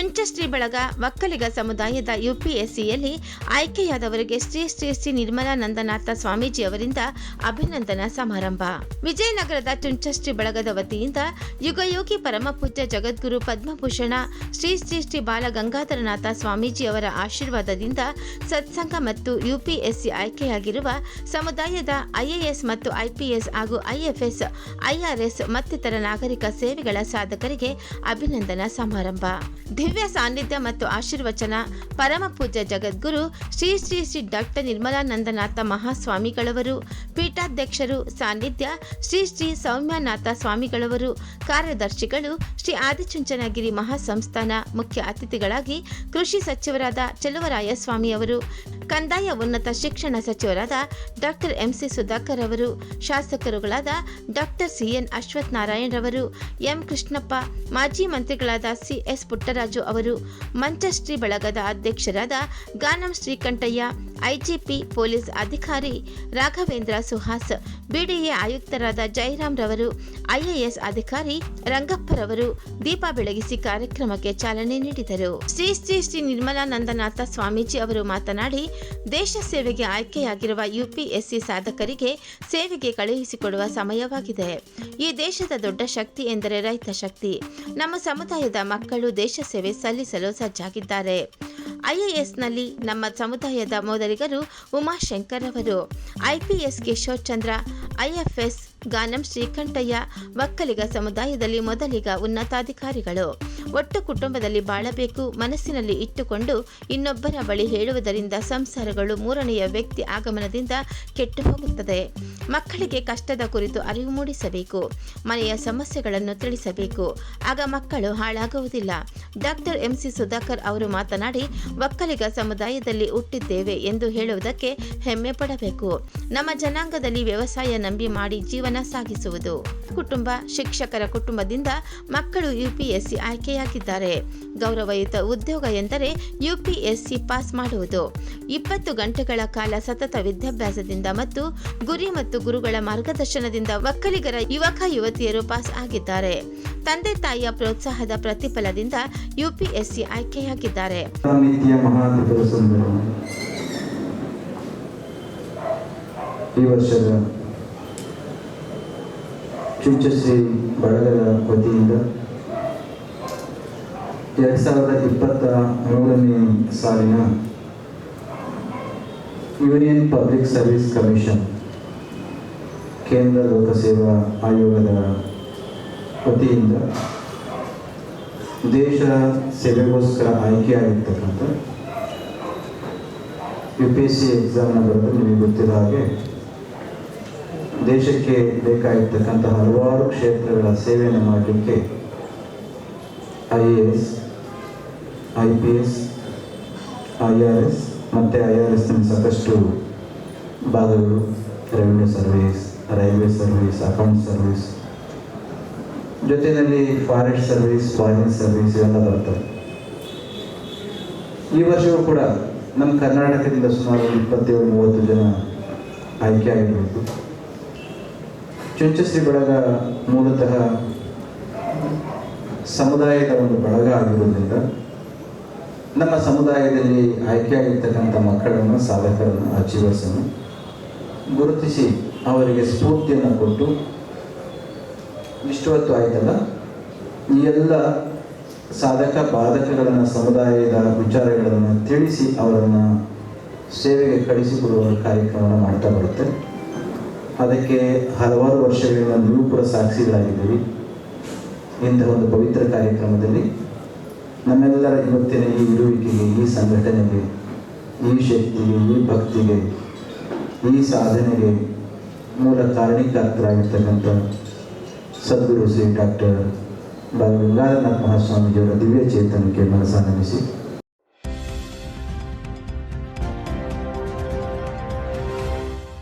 ಚುಂಚಶ್ರೀ ಬಳಗ ಒಕ್ಕಲಿಗ ಸಮುದಾಯದ ಯುಪಿಎಸ್ಸಿಯಲ್ಲಿ ಆಯ್ಕೆಯಾದವರಿಗೆ ಶ್ರೀ ಶ್ರೀ ಶ್ರೀ ನಿರ್ಮಲಾನಂದನಾಥ ಸ್ವಾಮೀಜಿ ಅವರಿಂದ ಅಭಿನಂದನಾ ಸಮಾರಂಭ. ವಿಜಯನಗರದ ಚುಂಚಶ್ರೀ ಬಳಗದ ವತಿಯಿಂದ ಯುಗಯೋಗಿ ಪರಮಪೂಜ್ಯ ಜಗದ್ಗುರು ಪದ್ಮಭೂಷಣ, ಶ್ರೀ ಶ್ರೀ ಶ್ರೀ ಬಾಲಗಂಗಾಧರನಾಥ ಸ್ವಾಮೀಜಿ ಅವರ ಆಶೀರ್ವಾದದಿಂದ ಸತ್ಸಂಗ ಮತ್ತು ಯುಪಿಎಸ್ಸಿ ಆಯ್ಕೆಯಾಗಿರುವ ಸಮುದಾಯದ ಐಎಎಸ್ ಮತ್ತು ಐಪಿಎಸ್ ಹಾಗೂ ಐಎಫ್ಎಸ್, ಐಆರ್ಎಸ್ ಮತ್ತಿತರ ನಾಗರಿಕ ಸೇವೆಗಳ ಸಾಧಕರಿಗೆ ಅಭಿನಂದನಾ ಸಮಾರಂಭ. ದಿವ್ಯ ಸಾನ್ನಿಧ್ಯ ಮತ್ತು ಆಶೀರ್ವಚನ, ಪರಮ ಪೂಜ್ಯ ಜಗದ್ಗುರು ಶ್ರೀ ಶ್ರೀ ಶ್ರೀ ಡಾಕ್ಟರ್ ನಿರ್ಮಲಾನಂದನಾಥ ಮಹಾಸ್ವಾಮಿಗಳವರು, ಪೀಠಾಧ್ಯಕ್ಷರು, ಸಾನ್ನಿಧ್ಯ ಶ್ರೀ ಶ್ರೀ ಸೌಮ್ಯನಾಥ ಸ್ವಾಮಿಗಳವರು, ಕಾರ್ಯದರ್ಶಿಗಳು, ಶ್ರೀ ಆದಿಚುಂಚನಗಿರಿ ಮಹಾಸಂಸ್ಥಾನ ಮುಖ್ಯ ಅತಿಥಿಗಳಾಗಿ ಕೃಷಿ ಸಚಿವರಾದ ಚೆಲುವರಾಯ ಸ್ವಾಮಿಯವರು ಕಂದಾಯ ಉನ್ನತ ಶಿಕ್ಷಣ ಸಚಿವರಾದ ಡಾಕ್ಟರ್ ಎಂಸಿ ಸುಧಾಕರ್ ಅವರು, ಶಾಸಕರುಗಳಾದ ಡಾಕ್ಟರ್ ಸಿಎನ್ ಅಶ್ವಥ್ ನಾರಾಯಣ್ ರವರು ಎಂ ಕೃಷ್ಣಪ್ಪ, ಮಾಜಿ ಮಂತ್ರಿಗಳಾದ ಸಿಎಸ್ ಪುಟ್ಟರಾಜು ಅವರು ಮಂಚಶ್ರೀ ಬಳಗದ ಅಧ್ಯಕ್ಷರಾದ ಗಾನಂ ಶ್ರೀಕಂಠಯ್ಯ ಐಜಿಪಿ ಪೊಲೀಸ್ ಅಧಿಕಾರಿ ರಾಘವೇಂದ್ರ ಸುಹಾಸ್, ಬಿಡಿಎ ಆಯುಕ್ತರಾದ ಜಯರಾಮ್ ರವರು, ಐಎಎಸ್ ಅಧಿಕಾರಿ ರಂಗಪ್ಪರವರು ದೀಪ ಬೆಳಗಿಸಿ ಕಾರ್ಯಕ್ರಮಕ್ಕೆ ಚಾಲನೆ ನೀಡಿದರು. ಶ್ರೀ ಶ್ರೀ ಶ್ರೀ ನಿರ್ಮಲಾನಂದನಾಥ ಸ್ವಾಮೀಜಿ ಅವರು ಮಾತನಾಡಿ, ದೇಶ ಸೇವೆಗೆ ಆಯ್ಕೆಯಾಗಿರುವ ಯುಪಿಎಸ್ಸಿ ಸಾಧಕರಿಗೆ ಸೇವೆಗೆ ಕಳುಹಿಸಿಕೊಡುವ ಸಮಯವಾಗಿದೆ. ಈ ದೇಶದ ದೊಡ್ಡ ಶಕ್ತಿ ಎಂದರೆ ರೈತ ಶಕ್ತಿ. ನಮ್ಮ ಸಮುದಾಯದ ಮಕ್ಕಳು ದೇಶ ಸೇವೆ ಸಲ್ಲಿಸಲು ಸಜ್ಜಾಗಿದ್ದಾರೆ. ಐಎಎಸ್ನಲ್ಲಿ ನಮ್ಮ ಸಮುದಾಯದ ಮೊದಲಿಗರು ಉಮಾಶಂಕರ್ ಅವರು. ಐಪಿಎಸ್ ಕಿಶೋರ್ ಚಂದ್ರ ಐಎಫ್ಎಸ್ ಗಾನಂ ಶ್ರೀಕಂಠಯ್ಯ ಒಕ್ಕಲಿಗ ಸಮುದಾಯದಲ್ಲಿ ಮೊದಲಿಗ ಉನ್ನತಾಧಿಕಾರಿಗಳು. ಒಟ್ಟು ಕುಟುಂಬದಲ್ಲಿ ಬಾಳಬೇಕು ಮನಸ್ಸಿನಲ್ಲಿ ಇಟ್ಟುಕೊಂಡು ಇನ್ನೊಬ್ಬರ ಬಳಿ ಹೇಳುವುದರಿಂದ ಸಂಸಾರಗಳು ಮೂರನೆಯ ವ್ಯಕ್ತಿ ಆಗಮನದಿಂದ ಕೆಟ್ಟು ಹೋಗುತ್ತದೆ. ಮಕ್ಕಳಿಗೆ ಕಷ್ಟದ ಕುರಿತು ಅರಿವು ಮೂಡಿಸಬೇಕು. ಮನೆಯ ಸಮಸ್ಯೆಗಳನ್ನು ತಿಳಿಸಬೇಕು. ಆಗ ಮಕ್ಕಳು ಹಾಳಾಗುವುದಿಲ್ಲ. ಡಾಕ್ಟರ್ ಎಂಸಿ ಸುಧಾಕರ್ ಅವರು ಮಾತನಾಡಿ, ಒಕ್ಕಲಿಗ ಸಮುದಾಯದಲ್ಲಿ ಹುಟ್ಟಿದ್ದೇವೆ ಎಂದು ಹೇಳುವುದಕ್ಕೆ ಹೆಮ್ಮೆ ಪಡಬೇಕು. ನಮ್ಮ ಜನಾಂಗದಲ್ಲಿ ವ್ಯವಸಾಯ ನಂಬಿ ಮಾಡಿ ಜೀವನ ಸಾಗಿಸುವುದು. ಕುಟುಂಬ, ಶಿಕ್ಷಕರ ಕುಟುಂಬದಿಂದ ಮಕ್ಕಳು ಯುಪಿಎಸ್ಸಿ ಆಯ್ಕೆಯಾಗಿದ್ದಾರೆ. ಗೌರವಯುತ ಉದ್ಯೋಗ ಎಂದರೆ ಯುಪಿಎಸ್ಸಿ ಪಾಸ್ ಮಾಡುವುದು. ಇಪ್ಪತ್ತು ಗಂಟೆಗಳ ಕಾಲ ಸತತ ವಿದ್ಯಾಭ್ಯಾಸದಿಂದ ಮತ್ತು ಗುರಿ ಮತ್ತು ಗುರುಗಳ ಮಾರ್ಗದರ್ಶನದಿಂದ ಒಕ್ಕಲಿಗರ ಯುವಕ ಯುವತಿಯರು ಪಾಸ್ ಆಗಿದ್ದಾರೆ. ತಂದೆ ತಾಯಿಯ ಪ್ರೋತ್ಸಾಹದ ಪ್ರತಿಫಲದಿಂದ ಯುಪಿಎಸ್ಸಿ ಆಯ್ಕೆಯಾಗಿದ್ದಾರೆ ಈ ವರ್ಷದ ಚುಂಚಶ್ರೀ ಬಳಗದ ವತಿಯಿಂದ ಎರಡು ಸಾವಿರದ ಇಪ್ಪತ್ತ ಮೂರನೇ ಸಾಲಿನ ಯೂನಿಯನ್ ಪಬ್ಲಿಕ್ ಸರ್ವಿಸ್ ಕಮಿಷನ್, ಕೇಂದ್ರ ಲೋಕಸೇವಾ ಆಯೋಗದ ವತಿಯಿಂದ ದೇಶ ಸೇವೆಗೋಸ್ಕರ ಆಯ್ಕೆಯಾಗಿರ್ತಕ್ಕಂಥ ಯು ಪಿ ಎಸ್ ಸಿ ಎಕ್ಸಾಮ್ನ ಬರೆದು ನಿಮಗೆ ಗೊತ್ತಿರೋ ಹಾಗೆ ದೇಶಕ್ಕೆ ಬೇಕಾಗಿರ್ತಕ್ಕಂಥ ಹಲವಾರು ಕ್ಷೇತ್ರಗಳ ಸೇವೆಯನ್ನು ಮಾಡಲಿಕ್ಕೆ I A S I P S I R S ಮತ್ತು ಐ ಆರ್ ಎಸ್ನಲ್ಲಿ ಸಾಕಷ್ಟು ಭಾಗಗಳು revenue service railway service account service ಜೊತೆಯಲ್ಲಿ ಫಾರೆಸ್ಟ್ ಸರ್ವಿಸ್, ಫಾರಿನ್ ಸರ್ವಿಸ್ ಎಲ್ಲ ಬರ್ತವೆ. ಈ ವರ್ಷವೂ ಕೂಡ ನಮ್ಮ ಕರ್ನಾಟಕದಿಂದ ಸುಮಾರು ಇಪ್ಪತ್ತೇಳು, ಮೂವತ್ತು ಜನ ಆಯ್ಕೆ ಆಗಿರಬೇಕು. ಚುಂಚಶ್ರೀ ಬಳಗ ಮೂಲತಃ ಸಮುದಾಯದ ಒಂದು ಬಳಗ ಆಗಿರೋದ್ರಿಂದ ನಮ್ಮ ಸಮುದಾಯದಲ್ಲಿ ಆಯ್ಕೆಯಾಗಿರ್ತಕ್ಕಂಥ ಮಕ್ಕಳನ್ನು, ಸಾಧಕರನ್ನು ಅಚೀವರ್ಸನ್ನು ಗುರುತಿಸಿ ಅವರಿಗೆ ಸ್ಫೂರ್ತಿಯನ್ನು ಕೊಟ್ಟು ಇಷ್ಟು ಹೊತ್ತು ಆಯ್ತಲ್ಲ ಈ ಎಲ್ಲ ಸಾಧಕ, ಬಾಧಕಗಳನ್ನು, ಸಮುದಾಯದ ವಿಚಾರಗಳನ್ನು ತಿಳಿಸಿ ಅವರನ್ನು ಸೇವೆಗೆ ಕಳಿಸಿಕೊಡುವ ಕಾರ್ಯಕ್ರಮವನ್ನು ಮಾಡ್ತಾ ಬರುತ್ತೆ. ಅದಕ್ಕೆ ಹಲವಾರು ವರ್ಷಗಳಿಂದ ನೀವು ಕೂಡ ಸಾಕ್ಷಿಗಳಾಗಿದ್ದೀವಿ ಇಂತಹ ಒಂದು ಪವಿತ್ರ ಕಾರ್ಯಕ್ರಮದಲ್ಲಿ ನಮ್ಮೆಲ್ಲರ ಇವತ್ತಿನ ಈ ಇರುವಿಕೆಗೆ, ಈ ಸಂಘಟನೆಗೆ, ಈ ಶಕ್ತಿಗೆ, ಈ ಭಕ್ತಿಗೆ, ಈ ಸಾಧನೆಗೆ ಮೂಲ ಕಾರಣೀಕರ್ತರಾಗಿರ್ತಕ್ಕಂಥ ಸದ್ಗುರು ಶ್ರೀ ಡಾಕ್ಟರ್ ಬಾಲ ಗಂಗಾಧರನಾಥ ಮಹಾಸ್ವಾಮೀಜಿಯವರ ದಿವ್ಯ ಚೇತನಕ್ಕೆ ಮನಸ್ಸನ್ನಮಿಸಿ